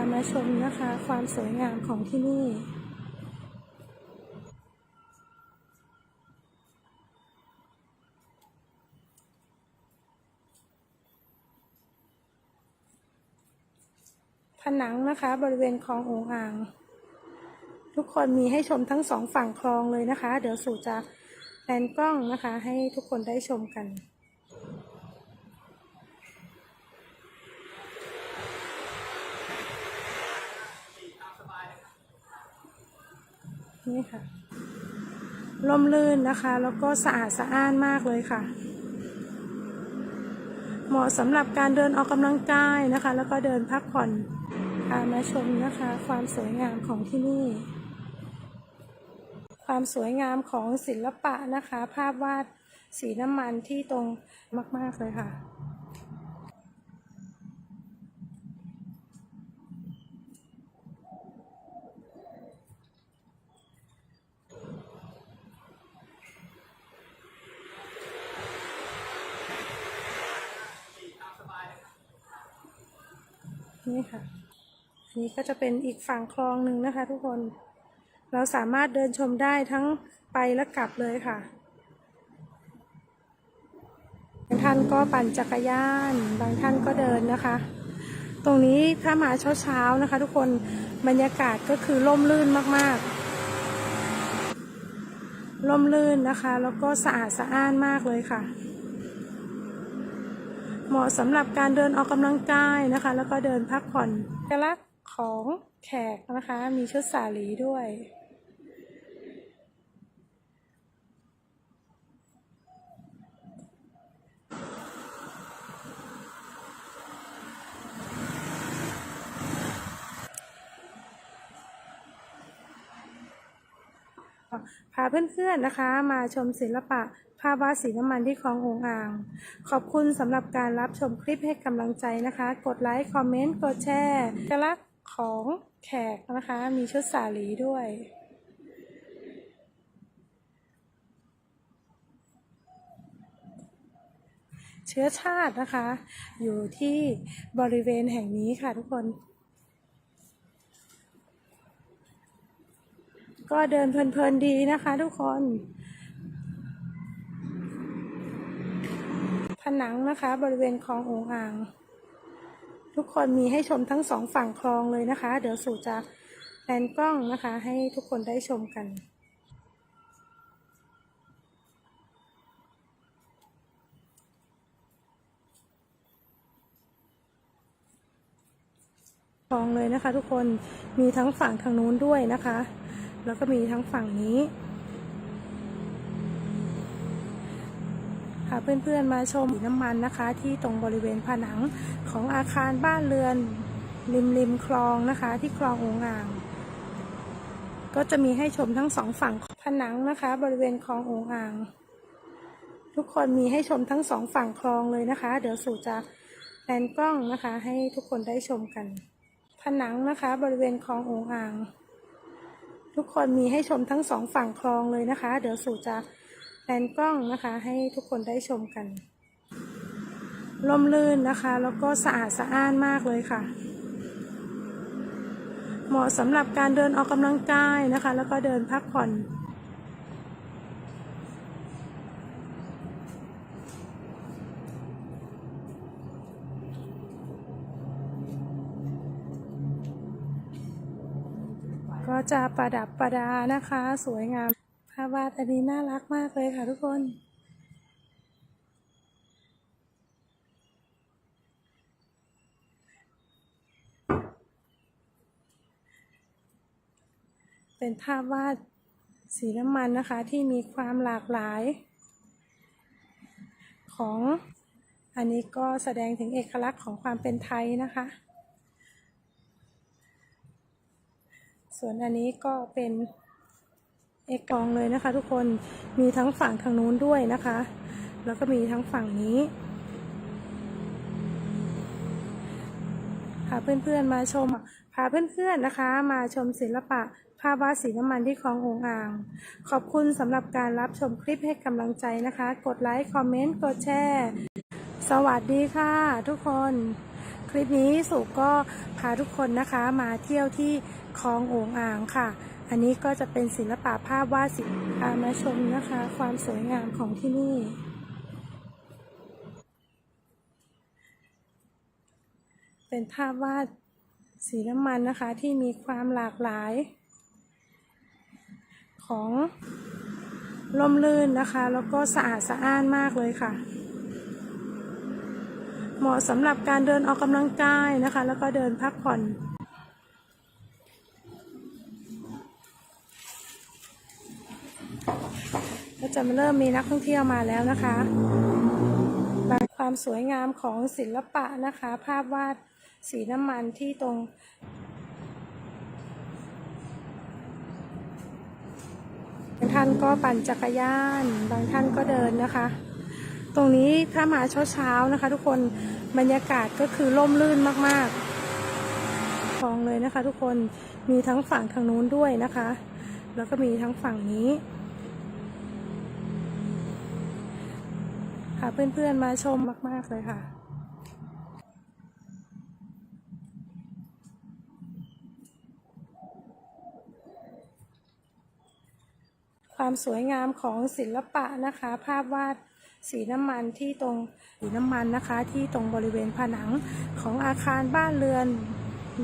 ามาชมนะคะ ความสวยงามของที่นี่ผนังนะคะ บริเวณคลององอ่าง ทุกคนมีให้ชมทั้งสองฝั่งคลองเลยนะคะ เดี๋ยวสู่จะแพนกล้องนะคะ ให้ทุกคนได้ชมกัน นี่ค่ะลมลื่นนะคะ แล้วก็สะอาดสะอ้านมากเลยค่ะ เหมาะสำหรับการเดินออกกำลังกายนะคะ แล้วก็เดินพักผ่อนพามาชมนะคะ ความสวยงามของที่นี่ ความสวยงามของศิลปะนะคะ ภาพวาดสีน้ำมันที่ตรงมาก ๆ เลยค่ะ นี่ค่ะ อันนี้ก็จะเป็นอีกฝั่งคลองหนึ่งนะคะ ทุกคน เราสามารถเดินชมได้ทั้งไปและกลับเลยค่ะ บางท่านก็ปั่นจักรยาน บางท่านก็เดินนะคะ ตรงนี้ถ้ามาเช้าๆนะคะ ทุกคนบรรยากาศก็คือร่มรื่นมากๆ ร่มรื่นนะคะ แล้วก็สะอาดสะอ้านมากเลยค่ะ เหมาะสำหรับการเดินออกกำลังกายนะคะ แล้วก็เดินพักผ่อนกลักษณ์ของแขกนะคะ มีชุดสาลีด้วยพาเพื่อนๆนะคะมาชมศิลปะ ภาพวาดสีน้ำมันที่คลององอ่าง ขอบคุณสำหรับการรับชมคลิปให้กำลังใจนะคะ กดไลค์ คอมเมนต์ กดแชร์เอกลักของแขกนะคะ มีชุดสาลีด้วยเชื้อชาตินะคะ อยู่ที่บริเวณแห่งนี้ค่ะทุกคน ก็เดินเพลินๆดีนะคะทุกคน นังนะคะ บริเวณคลององอ่าง ทุกคนมีให้ชมทั้งสองฝั่งคลองเลยนะคะ เดี๋ยวสู่จะแพนกล้องนะคะ ให้ทุกคนได้ชมกันคลองเลยนะคะ ทุกคนมีทั้งฝั่งทางนู้นด้วยนะคะ แล้วก็มีทั้งฝั่งนี้ เพื่อนๆมาชมน้ำมันนะคะ ที่ตรงบริเวณผนังของอาคารบ้านเรือนริมริมคลองนะคะ ที่คลององอ่าง ก็จะมีให้ชมทั้งสองฝั่งผนังนะคะ บริเวณคลององอ่าง ทุกคนมีให้ชมทั้งสองฝั่งคลองเลยนะคะ เดี๋ยวสู่จะแพนกล้องนะคะ ให้ทุกคนได้ชมกัน ผนังนะคะ บริเวณคลององอ่าง ทุกคนมีให้ชมทั้งสองฝั่งคลองเลยนะคะ เดี๋ยวสู่จะ แพนกล้องนะคะ ให้ทุกคนได้ชมกันร่มรื่นนะคะ แล้วก็สะอาดสะอ้านมากเลยค่ะ เหมาะสำหรับการเดินออกกำลังกายนะคะ แล้วก็เดินพักผ่อนก็จะประดับประดานะคะ สวยงาม ภาพวาดอันนี้น่ารักมากเลยค่ะทุกคนเป็นภาพวาดสีน้ำมันนะคะที่มีความหลากหลาย ของอันนี้ก็แสดงถึงเอกลักษณ์ของความเป็นไทยนะคะ ส่วนอันนี้ก็เป็น เอกกองเลยนะคะ ทุกคนมีทั้งฝั่งทางนู้นด้วยนะคะ แล้วก็มีทั้งฝั่งนี้พาเพื่อนๆมาชมพาเพื่อนๆนะคะ มาชมศิลปะภาพวาดสีน้ำมันที่คลององอ่าง ขอบคุณสำหรับการรับชมคลิปให้กำลังใจนะคะ กดไลค์ คอมเมนต์ กดแชร์ สวัสดีค่ะ ทุกคน คลิปนี้สุก็พาทุกคนนะคะมาเที่ยวที่คลองโอ่งอ่างค่ะ อันนี้ก็จะเป็นศิลปะภาพวาดศิพามาชมนะคะ ความสวยงามของที่นี่เป็นภาพวาดสีน้ำมันนะคะที่มีความหลากหลาย ของล่มลื่นนะคะ แล้วก็สะอาดสะอ้านมากเลยค่ะ เหมาะสำหรับการเดินออกกำลังกายนะคะ แล้วก็เดินพักผ่อน จะเริ่มมีนักท่องเที่ยวมาแล้วนะคะบางความสวยงามของศิลปะนะคะ ภาพวาดสีน้ำมันที่ตรงบางท่านก็ปั่นจักรยาน บางท่านก็เดินนะคะ ตรงนี้ถ้ามาเช้าๆนะคะ ทุกคนบรรยากาศก็คือร่มรื่นมากๆคลองเลยนะคะ ทุกคนมีทั้งฝั่งทางนู้นด้วยนะคะ แล้วก็มีทั้งฝั่งนี้ ค่ะเพื่อนๆมาชมมาก ๆ เลยค่ะความสวยงามของศิลปะนะคะ ภาพวาดสีน้ำมันที่ตรงสีน้ำมันนะคะ ที่ตรงบริเวณผนังของอาคารบ้านเรือน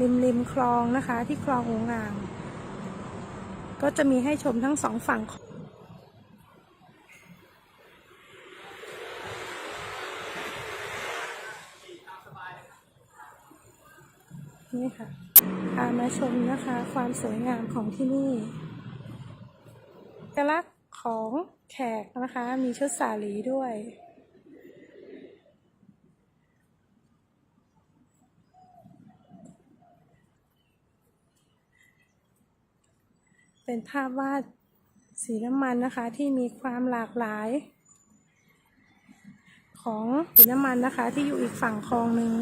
ริมริมคลองนะคะ ที่คลององอ่าง ก็จะมีให้ชมทั้งสองฝั่ง นี่ค่ะพามาชมนะคะ ความสวยงามของที่นี่เอกลักษณ์ของแขกนะคะ มีชุดสาลีด้วยเป็นภาพวาดสีน้ำมันนะคะที่มีความหลากหลาย ของสีน้ำมันนะคะที่อยู่อีกฝั่งคลองหนึ่ง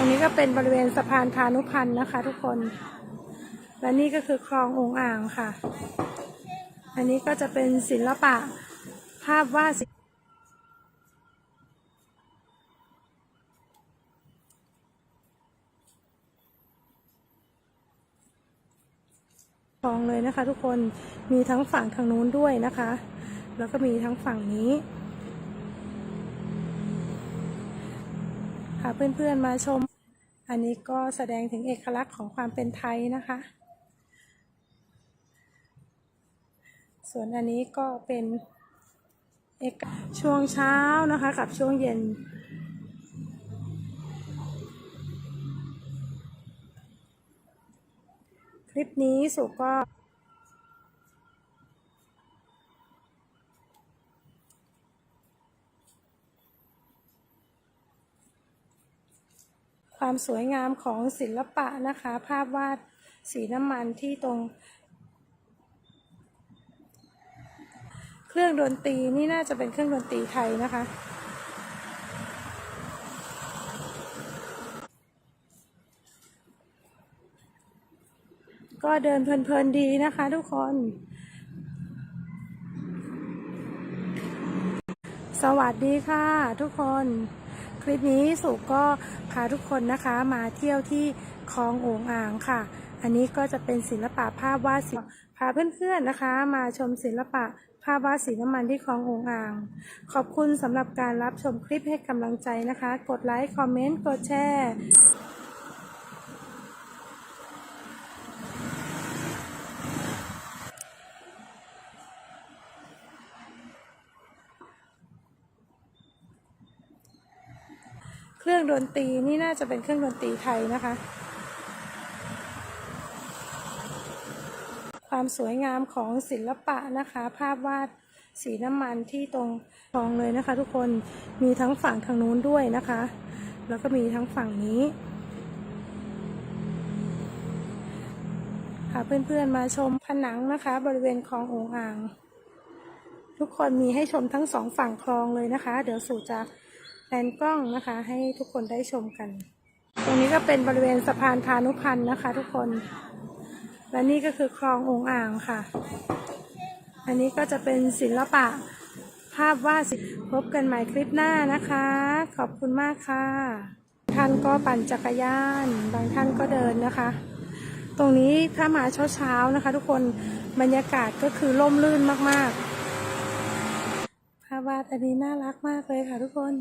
รงนี้ก็เป็นบริเวณสะพานพานุพันธ์นะคะ ทุกคน และนี่ก็คือคลององอ่างค่ะ อันนี้ก็จะเป็นศิลปะภาพวาดคลองเลยนะคะ ทุกคนมีทั้งฝั่งทางนู้นด้วยนะคะ แล้วก็มีทั้งฝั่งนี้ค่ะเพื่อนๆมาชม อันนี้ก็แสดงถึงเอกลักษณ์ของความเป็นไทยนะคะ ส่วนอันนี้ก็เป็นเอกช่วงเช้านะคะกับช่วงเย็นคลิปนี้สุก็ ความสวยงามของศิลปะนะคะ ภาพวาดสีน้ำมันที่ตรง เครื่องดนตรีนี่น่าจะเป็นเครื่องดนตรีไทยนะคะ ก็เดินเพลินๆดีนะคะทุกคนสวัสดีค่ะทุกคน คลิปนี้สุก็พาทุกคนนะคะมาเที่ยวที่คลองโอ่งอ่างค่ะ อันนี้ก็จะเป็นศิลปะภาพวาดสีพาเพื่อนๆนะคะ มาชมศิลปะภาพวาดสีน้ำมันที่คลองโอ่งอ่าง ขอบคุณสำหรับการรับชมคลิปให้กำลังใจนะคะ กดไลค์ คอมเมนต์ กดแชร์ เครื่อง ดนตรีนี่น่าจะเป็นเครื่องดนตรีไทยนะคะ ความสวยงามของศิลปะนะคะ ภาพวาดสีน้ำมันที่ตรงคลองเลยนะคะ ทุกคนมีทั้งฝั่งทางนู้นด้วยนะคะ แล้วก็มีทั้งฝั่งนี้ ค่ะเพื่อนๆมาชมผนังนะคะ บริเวณคลองโองอ่าง ทุกคนมีให้ชมทั้งสองฝั่งคลองเลยนะคะ เดี๋ยวสู่จะ แผนกล้องนะคะ ให้ทุกคนได้ชมกัน ตรงนี้ก็เป็นบริเวณสะพานพานุพันธ์นะคะ ทุกคน และนี่ก็คือคลององอ่างค่ะ อันนี้ก็จะเป็นศิลปะภาพวาดสิพบกันใหม่คลิปหน้านะคะ ขอบคุณมากค่ะ ท่านก็ปั่นจักรยาน บางท่านก็เดินนะคะ ตรงนี้ถ้ามาเช้าๆนะคะ ทุกคนบรรยากาศก็คือร่มรื่นมากๆภาพวาดอันนี้น่ารักมากเลยค่ะทุกคน